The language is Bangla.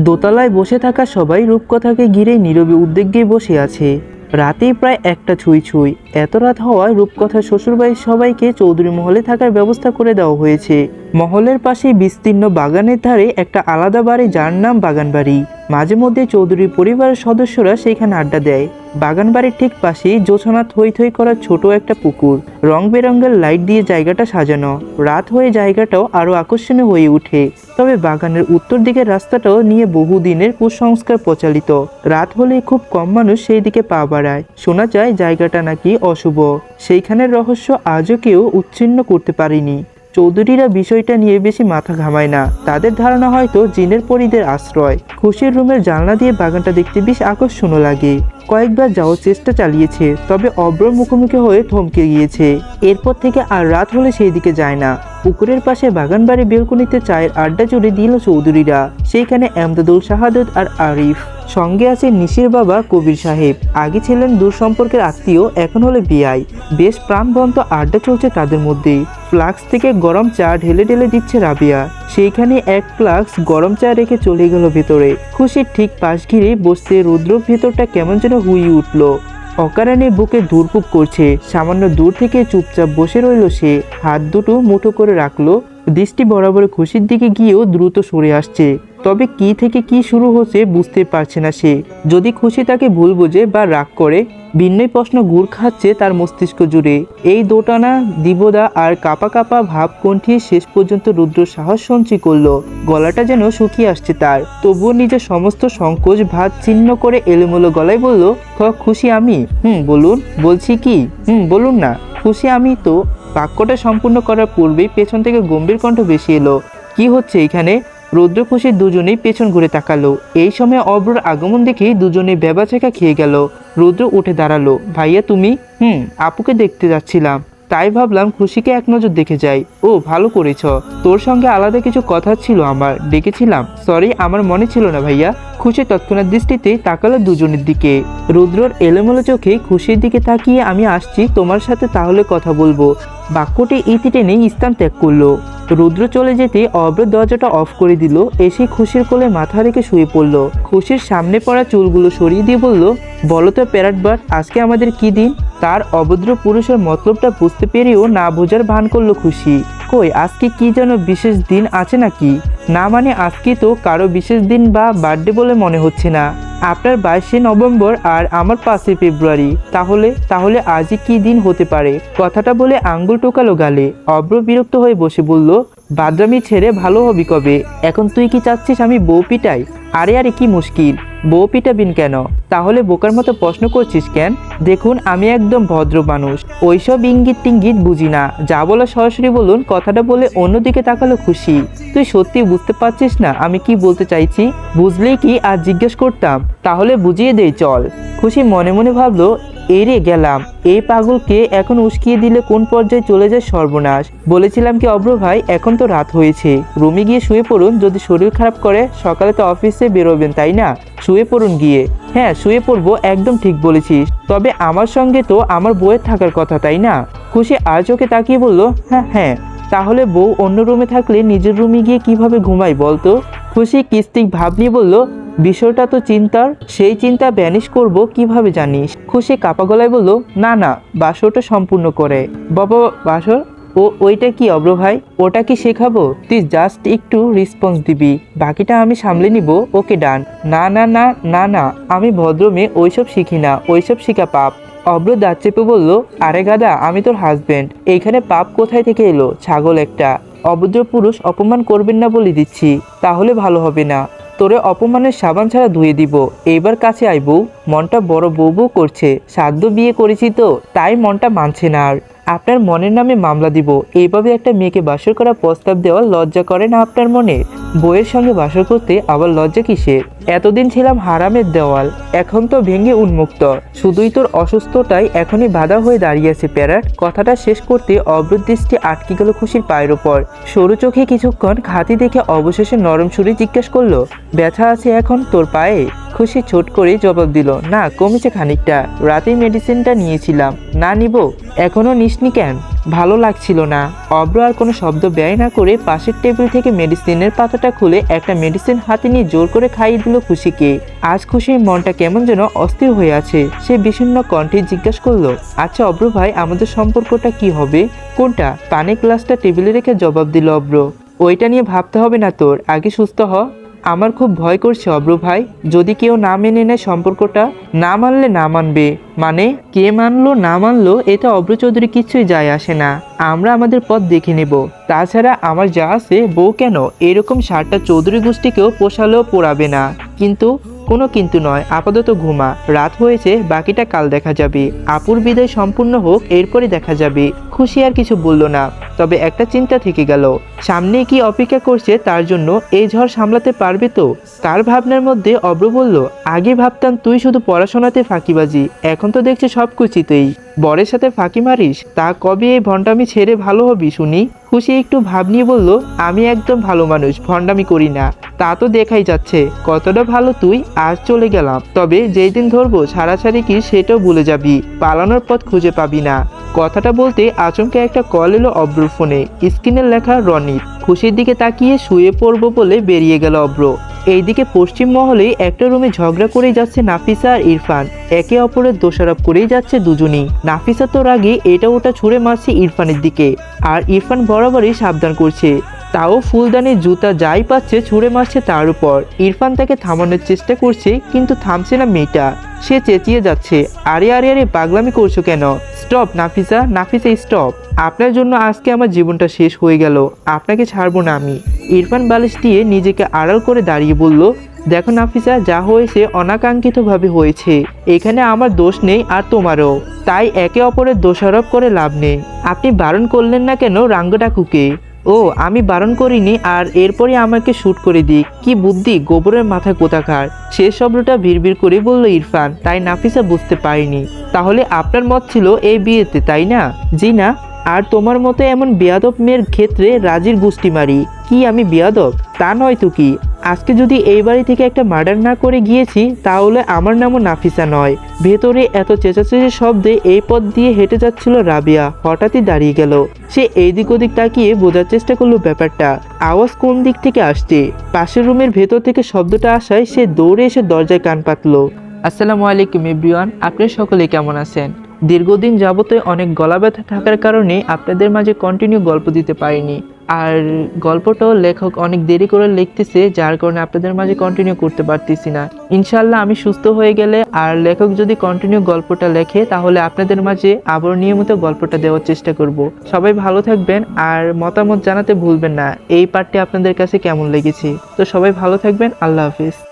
দোতলায় বসে থাকা সবাই রূপকথাকে ঘিরে নীরবে উদ্বেগে বসে আছে। রাতে প্রায় একটা ছুঁই ছুঁই। এত রাত হওয়ায় রূপকথার শ্বশুরবাড়ির সবাইকে চৌধুরী মহলে থাকার ব্যবস্থা করে দেওয়া হয়েছে। মহলের পাশে বিস্তীর্ণ বাগানের ধারে একটা আলাদা বাড়ি যার নাম বাগান বাড়ি মাঝে মধ্যে চৌধুরী পরিবারের সদস্যরা সেইখানে আড্ডা দেয়। বাগান বাড়ির ঠিক পাশেই জোছনা থই থই করা ছোট একটা পুকুর। রং বেরঙের লাইট দিয়ে জায়গাটা সাজানো। রাত হয়ে জায়গাটাও আরও আকর্ষণীয় হয়ে ওঠে। তবে বাগানের উত্তর দিকের রাস্তাটাও নিয়ে বহুদিনের কুসংস্কার প্রচালিত। রাত হলে খুব কম মানুষ সেই দিকে পা বাড়ায়। শোনা যায়, জায়গাটা নাকি অশুভ। সেইখানের রহস্য আজও কেউ উচ্ছিন্ন করতে পারেনি। চৌধুরীরা বিষয়টা নিয়ে বেশি মাথা ঘামায় না। তাদের ধারণা হয়তো জিনের পরিদের আশ্রয়। খুশির রুমের জানলা দিয়ে বাগানটা দেখতে বেশ আকর্ষণীয় লাগে। কয়েকবার যাওয়ার চেষ্টা চালিয়েছে, তবে অব্র মুখোমুখি হয়ে থমকে গিয়েছে। এরপর থেকে আর রাত হলে সেই দিকে যায় না। পুকুরের পাশে বাগান বাড়ি বেলকনিতে চায়ের আড্ডা জুড়ে দিল চৌধুরীরা। সেইখানে এমদাদুল শাহাদত আর আরিফ। সঙ্গে আছে নিশির বাবা কবির সাহেব। আগে ছিলেন দূর সম্পর্কের আত্মীয়, এখন হলে বিআই। বেশ প্রাণবন্ত আড্ডা চলছে তাদের মধ্যে ফ্লাক্স থেকে গরম চা ঢেলে ঢেলে দিচ্ছে রাবিয়া। সেইখানে এক ফ্লাক্স গরম চা রেখে চলে গেল ভেতরে। খুশির ঠিক পাশ ঘিরে বসতে রুদ্র ভেতরটা কেমন যেন হুই উঠল। অকারণে বুকে ধুরপুক করছে। সামান্য দূর থেকে চুপচাপ বসে রইল সে। হাত দুটো মুঠো করে রাখল। দৃষ্টি বরাবর খুশির দিকে গিয়েও দ্রুত সরে আসছে। তবে কি থেকে কি শুরু হচ্ছে বুঝতে পারছে না সে। যদি খুশি তাকে ভুল বোঝে বা রাগ করে, ভিন্নই প্রশ্ন ঘুর খাচ্ছে তার মস্তিষ্ক জুড়ে। এই দোটানা দিবদা আর কাপা কাপা ভাব কণ্ঠিয়ে শেষ পর্যন্ত রুদ্র সাহস সঞ্চয় করল। গলাটা যেন শুকিয়ে আসছে তার। তবুও নিজের সমস্ত সংকোচ ভাত ছিন্ন করে এলোমেলো গলায় বলল খুশি আমি? হুম, বলুন। বলছি কি? হুম, বলুন না। খুশি আমি তো। বাক্যটা সম্পূর্ণ করার পূর্বেই পেছন থেকে গম্ভীর কণ্ঠ বেশি এলো। কি হচ্ছে এখানে? রুদ্র দুজনেই পেছন ঘুরে তাকালো। এই সময় অব্রর আগমন দেখে দুজনেই বেবাচেকা খেয়ে গেল। রুদ্র উঠে দাঁড়াল। ভাইয়া, তুমি? হুম, আপুকে দেখতে যাচ্ছিলাম। তাই ভাবলাম খুশিকে এক নজর দেখে যাই। ও, ভালো করেছ। তোর সঙ্গে আলাদা কিছু কথা ছিল আমার, ডেকেছিলাম। সরি, আমার মনে ছিল না ভাইয়া। খুশি তৎক্ষণাৎ দৃষ্টিতে তাকালো দুজনের দিকে। রুদ্রর এলোমেলো চোখে খুশির দিকে তাকিয়ে আমি আসছি, তোমার সাথে তাহলে কথা বলব। বাক্যটি ইতি টেনে স্থান ত্যাগ করল। রুদ্র চলে যেতে অব্র দরজাটা অফ করে দিল, এসে খুশির কোলে মাথা রেখে শুয়ে পড়ল। খুশির সামনে পড়া চুলগুলো সরিয়ে দিয়ে বলল, বলো তো প্যারাটবার আজকে আমাদের কি দিন? তার অভদ্র পুরুষের মতলবটা বুঝতে পেরেও না বোঝার ভান করল খুশি। কই, আজকে কি যেন বিশেষ দিন আছে নাকি? না মানে আজকে তো কারও বিশেষ দিন বা বার্থডে বলে মনে হচ্ছে না। আপনার বাইশে নভেম্বর আর আমার পাঁচই ফেব্রুয়ারি। তাহলে তাহলে আজই কি দিন হতে পারে? কথাটা বলে আঙ্গুল টোকালো গালে। অব্র বিরক্ত হয়ে বসে বলল, বাদরামি ছেড়ে ভালো হবি কবে? এখন তুই কি চাচ্ছিস আমি বউ পিটাই? আরে আরে, কি মুশকিল। বউ পিটাবিন কেন? তাহলে বোকার মতো প্রশ্ন করছিস কেন? দেখুন, আমি একদম ভদ্র মানুষ। ওইসব ইঙ্গিত টিঙ্গিত বুঝি না। যা বলো সরাসরি বলুন, কথাটা বলে অন্যদিকে তাকালো খুশি। তুই সত্যি বুঝতে পারছিস না আমি কি বলতে চাইছি? বুঝলেই কি আর জিজ্ঞেস করতাম? তাহলে বুঝিয়ে দেই, চল। খুশি মনে মনে ভাবলো এরে গেলাম। এই পাগলকে এখন উস্কিয়ে দিলে কোন পর্যায়ে চলে যায় সর্বনাশ। বলেছিলাম কি অব্র ভাই, এখন তো রাত হয়েছে। রুমে গিয়ে শুয়ে পড়ুন, যদি শরীর খারাপ করে, সকালে তো অফিসে বেরোবেন, তাই না? শুয়ে পড়ুন গিয়ে। হ্যাঁ শুয়ে পড়ব, একদম ঠিক বলেছিস। তবে আমার সঙ্গে তো আমার বউয়ের থাকার কথা, তাই না? খুশি আর চোখে তাকিয়ে বলল হ্যাঁ হ্যাঁ। তাহলে বউ অন্য রুমে থাকলে নিজের রুমে গিয়ে কীভাবে ঘুমাই বলতো? খুশি কিস্তিক ভাব নিয়ে বলল, বিষয়টা তো চিন্তার, সেই চিন্তা ব্যানিশ করব কীভাবে জানিস? খুশি কাপা গলায় বলল, না না, বাসরটা সম্পূর্ণ করে। বাবা, বাসর? ও, ওইটা কি অব্র ভাই? ওটা কি শেখাবো? তুই জাস্ট একটু রেসপন্স দিবি। বাকিটা আমি সামলে নিব, ওকে ডান। না না না না না, আমি ভদ্র মেয়ে, ওইসব শিখি না, ওইসব শিখা পাপ। অব্র দাঁত চেপে বলল, আরে গাদা, আমি তোর হাজবেন্ড এইখানে পাপ কোথায় থেকে এলো? ছাগল একটা। অভদ্র পুরুষ অপমান করবেন না বলে দিচ্ছি, তাহলে ভালো হবে না। তোরে অপমানের সাবান ছাড়া ধুয়ে দিব। এইবার কাছে আই বউ মনটা বড় বউ বউ করছে। সাধ্য বিয়ে করেছি তো, তাই মনটা মানছে না আর। আপনার মনের নামে মামলা দিব। এইভাবে একটা মেয়েকে বাসর করা প্রস্তাব দেওয়া লজ্জা করে না আপনার মনে? বইয়ের সঙ্গে বাসর করতে আবার লজ্জা কিসের? এতদিন ছিলাম হারামের দেওয়াল, এখন তো ভেঙে উন্মুক্ত। শুধুই তোর অসুস্থতাই এখনই বাধা হয়ে দাঁড়িয়েছে প্যারাট। কথাটা শেষ করতে অবৃদৃষ্টি আটকে গেল খুশির পায়ের ওপর সরু চোখে কিছুক্ষণ খাতি দেখে অবশেষে নরম সুরে জিজ্ঞেস করল, ব্যথা আছে এখন তোর পায়ে? খুশি ছোট করে জবাব দিল, না, কমেছে খানিকটা। রাতেই মেডিসিনটা নিয়েছিলাম। না নিব? এখনও নিসনি কেন? ভালো লাগছিল না। অব্র আর কোনো শব্দ ব্যয় না করে পাশের টেবিল থেকে মেডিসিনের পাতাটা খুলে একটা মেডিসিন হাতে নিয়ে জোর করে খাইয়ে দিল খুশিকে। আজ খুশির মনটা কেমন যেন অস্থির হয়ে আছে। সে বিষণ্ণ কণ্ঠে জিজ্ঞাসা করল আচ্ছা অব্র ভাই, আমাদের সম্পর্কটা কি হবে? কোনটা? পানি গ্লাসটা টেবিলে রেখে জবাব দিল অব্র, ওইটা নিয়ে ভাবতে হবে না তোর। আগে সুস্থ হ। আমার খুব ভয় করছে অব্রু ভাই। যদি কেউ না মেনে নেয় সম্পর্কটা, না মানলে না মানবে। মানে কে মানলো, না মানলো, এটা অব্রু চৌধুরী কিছুই যায় আসে না। আমরা আমাদের পথ দেখে নেব। তাছাড়া আমার যা আছে, বউ কেন? এরকম সারটা চৌধুরী গোষ্ঠীকেও পোষালেও পোড়াবে না। কিন্তু কোনো কিন্তু নয়, আপাতত ঘুমা। রাত হয়েছে, বাকিটা কাল দেখা যাবে। আপুর বিদায় সম্পূর্ণ হোক, এরপরে দেখা যাবে। খুশি আর কিছু বলল না। তবে একটা চিন্তা থেকে গেল। সামনে কি অপেক্ষা করছে তার জন্য এই ঝড় সামলাতে পারবে তো? তার ভাবনার মধ্যে অব্র বলল, আগে ভাবতাম তুই শুধু পড়াশোনাতে ফাঁকিবাজি, এখন তো দেখছি সব কুচিতেই বরের সাথে ফাঁকি মারিস? তা কবে এই ভণ্ডামি ছেড়ে ভালো হবি, শুনি? খুশি একটু ভাব নিয়ে বলল, আমি একদম ভালো মানুষ, ভণ্ডামি করি না। তা তো দেখাই যাচ্ছে। কতটা ভালো তুই, আজ চলে গেলাম। তবে যেই দিন ধরবো সারাছাড়ি কি সেটাও ভুলে যাবি। পালানোর পথ খুঁজে পাবি না। কথাটা বলতে আচমকে একটা কল এলো অব্রুর ফোনে। স্ক্রিনের লেখা রনিত। খুশির দিকে তাকিয়ে শুয়ে পড়ব বলে বেরিয়ে গেল অব্র। এইদিকে পশ্চিম মহলে একটা রুমে ঝগড়া করেই যাচ্ছে নাফিসা আর ইরফান। একে অপরের দোষারোপ করেই যাচ্ছে দুজনেই। নাফিসা তো রাগে এটা ওটা ছুড়ে মারছে ইরফানের দিকে। আর ইরফান বরাবরই সাবধান করছে। তাও ফুলদানি জুতা যাই পাচ্ছে ছুঁড়ে মারছে তার উপর। ইরফান তাকে থামানোর চেষ্টা করছে, কিন্তু থামছে না মেয়েটা। সে চেঁচিয়ে যাচ্ছে, আরে আরে আরে, পাগলামি করছ কেন? Stop, Nafisa Nafisa stop. আপনার জন্য আজকে আমার জীবনটা শেষ হয়ে গেল, আপনাকে ছাড়বো না আমি। ইরফান বালিশ দিয়ে নিজেকে আড়াল করে দাঁড়িয়ে বলল, দেখো নাফিসা, যা হয়েছে অনাকাঙ্ক্ষিতভাবে হয়েছে। এখানে আমার দোষ নেই আর তোমারও। তাই একে অপরের দোষারোপ করে লাভ নেই। আপনি বারণ করলেন না কেন রাঙ্গডাকুকে ও, আমি বারণ করিনি আর এরপরে আমাকে শ্যুট করে দিই। কি বুদ্ধি, গোবরের মাথা কোথাকার? সে শব্দটা ভিড় করে বলল ইরফান, তাই নাফিসা বুঝতে পারিনি। তাহলে আপনার মত ছিল এই বিয়েতে, তাই না? জি না। আর তোমার মতো এমন বেয়াদব মেয়ের ক্ষেত্রে রাজির গুষ্টি মারি। কি আমি বেয়াদব? তা নয় তো কি? আজকে যদি এই বাড়ি থেকে একটা মার্ডার না করে গিয়েছি, তাহলে আমার নামও নাফিসা নয়। ভেতরে এত চেঁচাচেঁচি শব্দে এই পথ দিয়ে হেঁটে যাচ্ছিল রাবিয়া। হঠাৎই দাঁড়িয়ে গেল। সে এই দিক ওদিক তাকিয়ে বোঝার চেষ্টা করল ব্যাপারটা। আওয়াজ কোন দিক থেকে আসছে? পাশের রুমের ভেতর থেকে শব্দটা আসায় সে দৌড়ে এসে দরজায় কান পাতলো। আসসালামু আলাইকুম, এভরিওয়ান। আপনি সকলে কেমন আছেন? দীর্ঘদিন যাবতে অনেক গলা ব্যথা থাকার কারণে আপনাদের মাঝে কন্টিনিউ গল্প দিতে পারিনি। আর গল্পটাও লেখক অনেক দেরি করে লিখতেছে, যার কারণে আপনাদের মাঝে কন্টিনিউ করতে পারতেছি না। ইনশাল্লাহ আমি সুস্থ হয়ে গেলে আর লেখক যদি কন্টিনিউ গল্পটা লেখে, তাহলে আপনাদের মাঝে আবার নিয়মিত গল্পটা দেওয়ার চেষ্টা করব। সবাই ভালো থাকবেন, আর মতামত জানাতে ভুলবেন না। এই পার্টটি আপনাদের কাছে কেমন লেগেছে? তো সবাই ভালো থাকবেন, আল্লাহ হাফিজ।